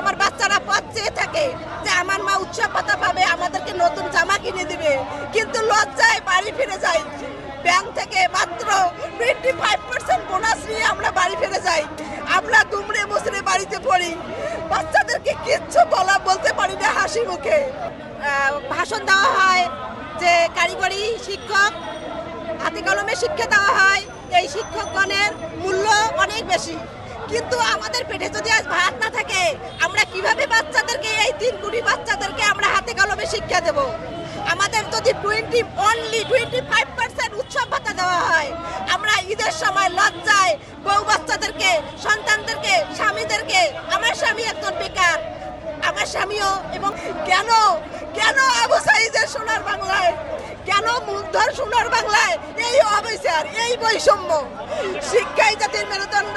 আমার বাচ্চারা পথ চেয়ে থাকে যে আমার মা উৎসব পাতা পাবে, আমাদেরকে নতুন জামা কিনে দিবে। কিন্তু লজ্জায় বাড়ি ফিরে যাই। ব্যাংক থেকে মাত্র টোয়েন্টি ফাইভ পার্সেন্ট বোনাস নিয়ে আমরা বাড়ি ফিরে যাই। আমরা দুমড়ে মুসড়ে বাড়িতে পড়ি। বাচ্চাদেরকে কিচ্ছু বলা বলতে পারি না হাসি মুখে। ভাষণ দেওয়া হয় যে কারিগরি শিক্ষক, হাতে কলমে শিক্ষা দেওয়া হয়। এই শিক্ষকগণের মূল্য অনেক বেশি। কিন্তু আমাদের পেটে যদি আজ ভাত না থাকে, আমরা কীভাবে বাচ্চাদেরকে, এই তিন কোটি বাচ্চাদেরকে আমরা হাতে কলমে শিক্ষা দেব? আমাদের যদি twenty only twenty five percent উৎসব ভাতা দেওয়া হয়, আমরা ঈদের সময় লজ্জায় বউ বাচ্চাদেরকে, সন্তানদেরকে, স্বামীদেরকে, আমার স্বামী একজন বেকার, আমার স্বামীও এবং কেন কেন আবু বাংলায় মুগ্ধর সোনার বাংলায় এই অবিচার, এই বৈষম্য। শিক্ষাই জাতির মেরুদণ্ড,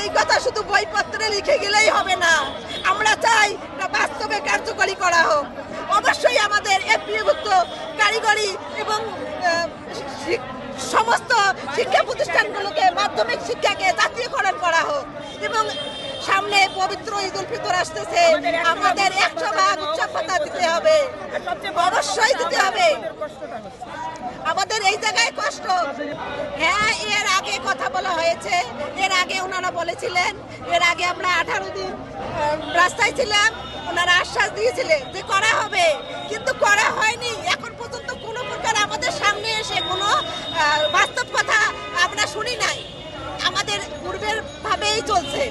এই কথা শুধু বইপত্রে লিখে গেলেই হবে না। আমরা চাই বাস্তবে কার্যকরী করা হোক। অবশ্যই আমাদের এফপিভুক্ত কারিগরি এবং সমস্ত শিক্ষা প্রতিষ্ঠানগুলোকে মাধ্যমিক শিক্ষাকে জাতীয়করণ করা হোক। এবং সামনে পবিত্র ঈদ উল ফিতর আসতেছে। আমাদের একশো ভাগ উৎসব দিতে হবে। অবশ্যই দিতে হবে। এই জায়গায় কষ্ট। হ্যাঁ এর আগে কথা বলা হয়েছে। এর আগে ওনারা বলেছিলেন, এর আগে আমরা আঠারো দিন রাস্তায় ছিলাম, ওনারা আশ্বাস দিয়েছিলেন যে করা হবে। কিন্তু করা হয়নি। এখন পর্যন্ত কোনো প্রকার আমাদের সামনে এসে কোনো বাস্তব কথা আমরা শুনি নাই। আমাদের পূর্বের ভাবেই চলছে।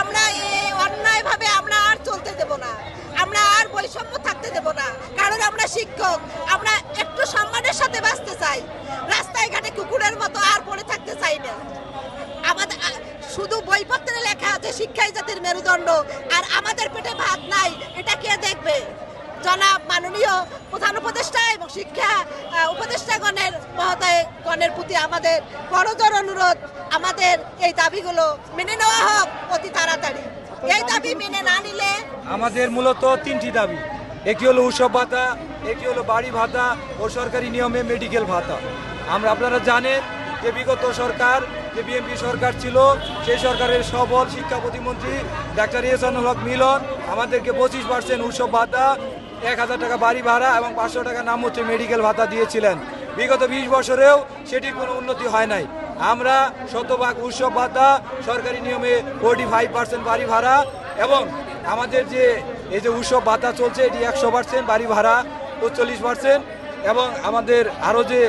আমরা এই অন্যায় ভাবে আমরা আর চলতে দেব না। আমরা আর বৈষম্য থাকতে দেব না। কারণ আমরা শিক্ষক। আমরা একটু সম্মানের সাথে বাঁচতে চাই। রাস্তায় ঘাটে কুকুরের মতো আর পড়ে থাকতে চাই না। আমাদের শুধু বইপত্রে লেখা আছে, শিক্ষাই জাতির মেরুদণ্ড। আর আমাদের পেটে ভাত নাই, এটা কে দেখবে? জনাব মাননীয় প্রধান উপদেষ্টা এবং শিক্ষা উপদেষ্টাগণের মহোদয় গণের প্রতি আমাদের বড়জোর অনুরোধ। আমাদের এই দাবিগুলো মেনে নেওয়া হোক, অতি তাড়াতাড়ি। এই দাবি মেনে না নিলে আমাদের মূলত তিনটি দাবি। একটি হলো উৎসব ভাতা একটি হলো বাড়ি ভাতা ও সরকারি নিয়মে মেডিকেল ভাতা। আমরা আপনারা জানেন যে বিগত সরকার, যে বিএনপি সরকার ছিল, সেই সরকারের সবল শিক্ষা প্রতিমন্ত্রী ডাক্তার এহসানুল হক মিলন, আমাদেরকে পঁচিশ পার্সেন্ট উৎসব ভাতা, এক হাজার টাকা বাড়ি ভাড়া এবং পাঁচশো টাকা নাম হচ্ছে মেডিকেল ভাতা দিয়েছিলেন। বিগত বিশ বছরেও সেটির কোনো উন্নতি হয় নাই। আমরা শতভাগ উৎসব ভাতা, সরকারি নিয়মে ফোর্টি ফাইভ পার্সেন্ট বাড়ি ভাড়া এবং আমাদের যে, এই যে উৎসব ভাতা চলছে, এটি একশো পার্সেন্ট বাড়ি ভাড়া। চল্লিশ পার্সেন্ট এবং আমাদের আরও যে